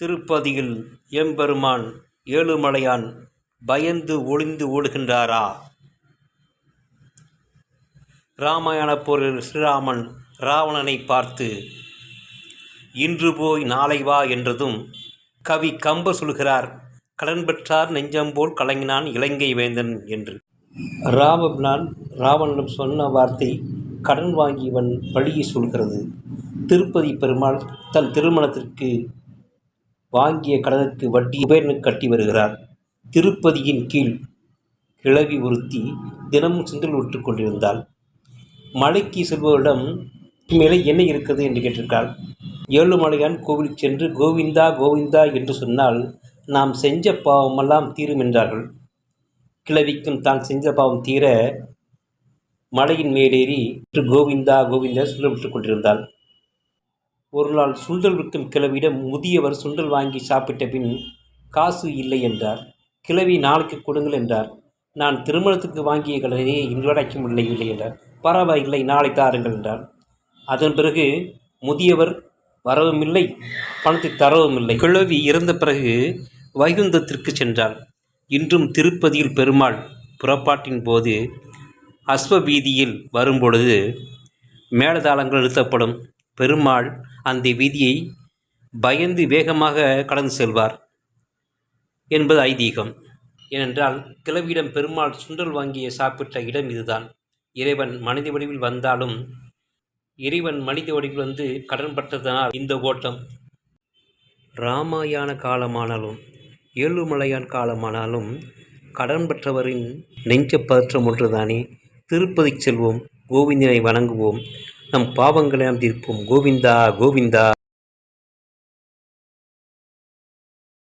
திருப்பதியில் எம்பெருமான் ஏழுமலையான் பயந்து ஒளிந்து ஓடுகின்றாரா? ராமாயண போரில் ஸ்ரீராமன் ராவணனை பார்த்து இன்று போய் நாளை வா என்றதும் கவி கம்ப சொல்கிறார் கடன் பெற்றார் நெஞ்சம்போல் கலங்கினான் இலங்கை வேந்தன் என்று. ராமபிரான் ராவணனும் சொன்ன வார்த்தை கடன் வாங்கியவன் வழியை சொல்கிறது. திருப்பதி பெருமாள் தன் திருமணத்திற்கு வாங்கிய கடனுக்கு வட்டி குபேரனுக்கு கட்டி வருகிறார். திருப்பதியின் கீழ் கிழவி ஒருத்தி தினமும் சிந்தல் விட்டு கொண்டிருந்தாள். மலைக்கு செல்பவரிடம் மேலே என்ன இருக்கிறது? என்று கேட்டிருக்காள். ஏழுமலையான் கோவிலுக்கு சென்று கோவிந்தா கோவிந்தா என்று சொன்னால் நாம் செஞ்ச பாவமெல்லாம் தீரும் என்றார்கள். கிழவிக்கும் தான் செஞ்ச பாவம் தீர மலையின் மேலேறி கோவிந்தா கோவிந்தா சுண்டல் விட்டுக் கொண்டிருந்தாள். ஒரு நாள் சுண்டல் விற்கும் கிழவியிடம் முதியவர் சுண்டல் வாங்கி சாப்பிட்ட பின் காசு இல்லை என்றார். கிழவி நாளைக்கு கொடுங்கள் என்றார். நான் திருமணத்துக்கு வாங்கிய கடனை இன்று அடைக்க இல்லை என்றார். பரவாயில்லை நாளை தாருங்கள் என்றார். அதன் பிறகு முதியவர் வரவும் இல்லை பணத்தை தரவும் இல்லை கிழவி இறந்த பிறகு வைகுந்தத்திற்கு சென்றார் இன்றும் திருப்பதியில் பெருமாள் புறப்பாட்டின் போது அஸ்வ வீதியில் வரும்பொழுது மேளதாளங்கள் நிறுத்தப்படும். பெருமாள் அந்த வீதியை பயந்து வேகமாக கடந்து செல்வார் என்பது ஐதீகம். ஏனென்றால் கிழவியிடம் பெருமாள் சுண்டல் வாங்கிய சாப்பிட்ட இடம் இதுதான். இறைவன் மனித வடிவில் வந்தாலும் இறைவன் மனித வடிவில் வந்து கடன்பட்டதனால் இந்த ஓட்டம். ராமாயண காலமானாலும் ஏழுமலையான் காலமானாலும் கடன் பெற்றவரின் நெஞ்ச பதற்றம் ஒன்றுதானே? திருப்பதி செல்வோம் கோவிந்தனை வணங்குவோம். நம் பாவங்களை நாம் தீர்ப்போம். கோவிந்தா கோவிந்தா.